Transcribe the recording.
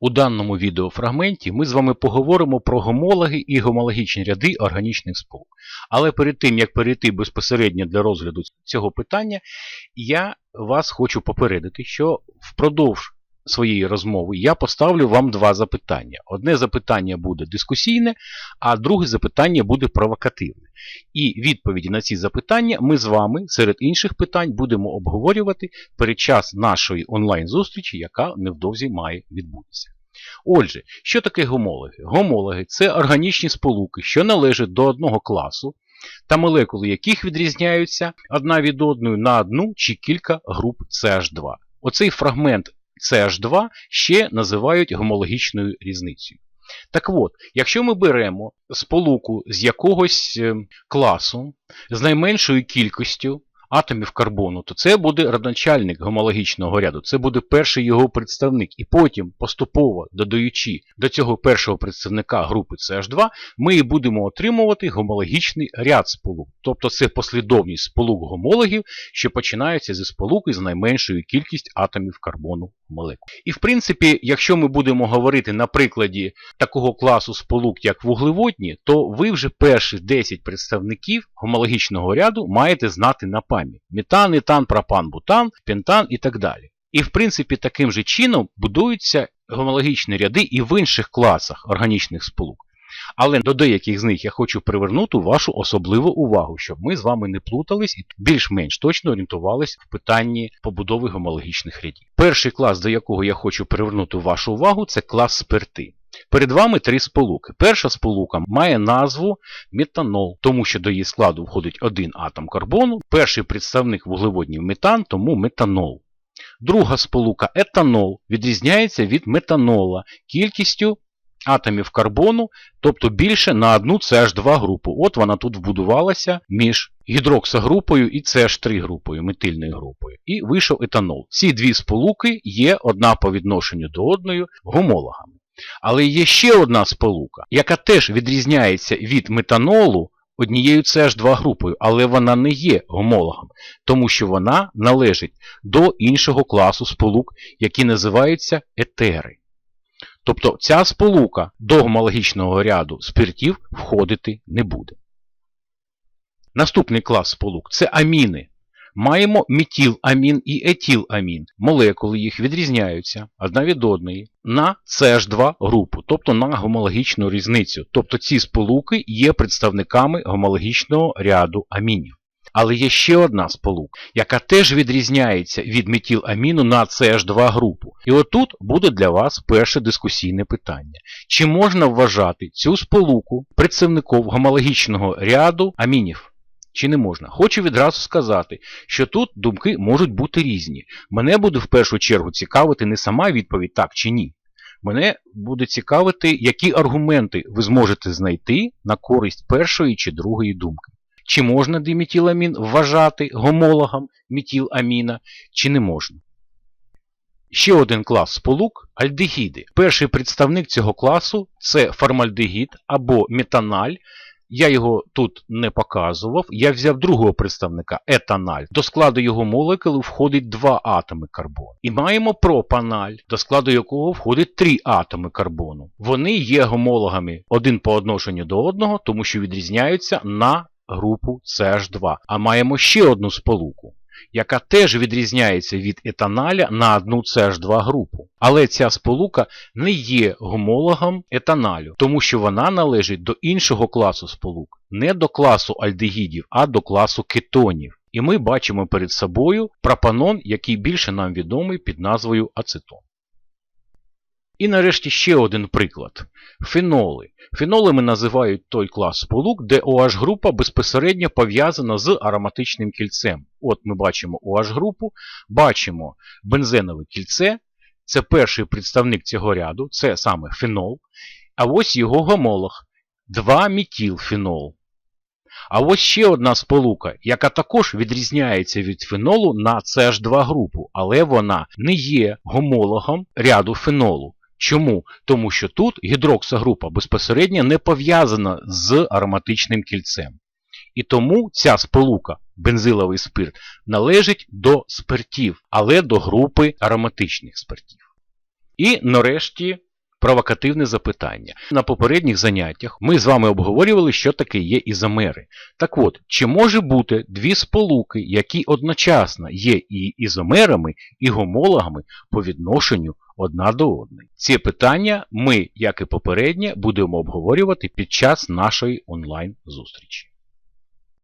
У даному відеофрагменті ми з вами поговоримо про гомологи і гомологічні ряди органічних сполук. Але перед тим, як перейти безпосередньо для розгляду цього питання, я вас хочу попередити, що впродовж своєї розмови я поставлю вам два запитання. Одне запитання буде дискусійне, а друге запитання буде провокативне. І відповіді на ці запитання ми з вами серед інших питань будемо обговорювати перед час нашої онлайн-зустрічі, яка невдовзі має відбутися. Отже, що таке гомологи? Гомологи це органічні сполуки, що належать до одного класу, та молекули яких відрізняються одна від одної на одну чи кілька груп CH2. Оцей фрагмент CH2 ще називають гомологічною різницею. Так от, якщо ми беремо сполуку з якогось е, класу з найменшою кількістю атомів карбону, то це буде родоначальник гомологічного ряду, це буде перший його представник. І потім, поступово додаючи до цього першого представника групи CH2, ми і будемо отримувати гомологічний ряд сполук. Тобто це послідовність сполук гомологів, що починається зі сполуки з найменшою кількістю атомів карбону в молекулі. І в принципі, якщо ми будемо говорити на прикладі такого класу сполук, як вуглеводні, то ви вже перші 10 представників гомологічного ряду маєте знати на пам'ять. Метан, етан, пропан, бутан, пентан і так далі. І в принципі таким же чином будуються гомологічні ряди і в інших класах органічних сполук. Але до деяких з них я хочу привернути вашу особливу увагу, щоб ми з вами не плутались і більш-менш точно орієнтувались в питанні побудови гомологічних рядів. Перший клас, до якого я хочу привернути вашу увагу, це клас спирти. Перед вами три сполуки. Перша сполука має назву метанол, тому що до її складу входить один атом карбону. Перший представник вуглеводнів метан, тому метанол. Друга сполука етанол відрізняється від метанола кількістю атомів карбону, тобто більше на одну CH2 групу. От вона тут вбудувалася між гідроксогрупою і CH3 групою, метильною групою. І вийшов етанол. Ці дві сполуки є одна по відношенню до одної гомологами. Але є ще одна сполука, яка теж відрізняється від метанолу однією CH2 групою, але вона не є гомологом, тому що вона належить до іншого класу сполук, які називаються етери. Тобто ця сполука до гомологічного ряду спиртів входити не буде. Наступний клас сполук це аміни. Маємо метіламін і етіламін. Молекули їх відрізняються одна від одної на CH2 групу, тобто на гомологічну різницю. Тобто ці сполуки є представниками гомологічного ряду амінів. Але є ще одна сполука, яка теж відрізняється від метіламіну на CH2 групу. І отут буде для вас перше дискусійне питання. Чи можна вважати цю сполуку представником гомологічного ряду амінів? Чи не можна? Хочу відразу сказати, що тут думки можуть бути різні. Мене буде в першу чергу цікавити не сама відповідь так чи ні. Мене буде цікавити, які аргументи ви зможете знайти на користь першої чи другої думки. Чи можна диметіламін вважати гомологом метіламіна, чи не можна. Ще один клас сполук альдегіди. Перший представник цього класу це формальдегід або метаналь. Я його тут не показував. Я взяв другого представника етаналь. До складу його молекули входить два атоми карбону. І маємо пропаналь, до складу якого входить три атоми карбону. Вони є гомологами один по одношенню до одного, тому що відрізняються на групу CH2. А маємо ще одну сполуку яка теж відрізняється від етаналя на одну CH2 групу. Але ця сполука не є гомологом етаналю, тому що вона належить до іншого класу сполук, не до класу альдегідів, а до класу кетонів. І ми бачимо перед собою пропанон, який більше нам відомий під назвою ацетон. І нарешті ще один приклад. Феноли. Фенолами називають той клас сполук, де OH група безпосередньо пов'язана з ароматичним кільцем. От ми бачимо OH групу, бачимо бензенове кільце. Це перший представник цього ряду, це саме фенол. А ось його гомолог 2-метілфенол. А ось ще одна сполука, яка також відрізняється від фенолу на CH2 групу, але вона не є гомологом ряду фенолу. Чому? Тому що тут гідроксогрупа безпосередньо не пов'язана з ароматичним кільцем. І тому ця сполука, бензиловий спирт, належить до спиртів, але до групи ароматичних спиртів. І нарешті провокативне запитання. На попередніх заняттях ми з вами обговорювали, що таке є ізомери. Так от, чи може бути дві сполуки, які одночасно є і ізомерами, і гомологами по відношенню одна до одної? Ці питання ми, як і попереднє, будемо обговорювати під час нашої онлайн-зустрічі.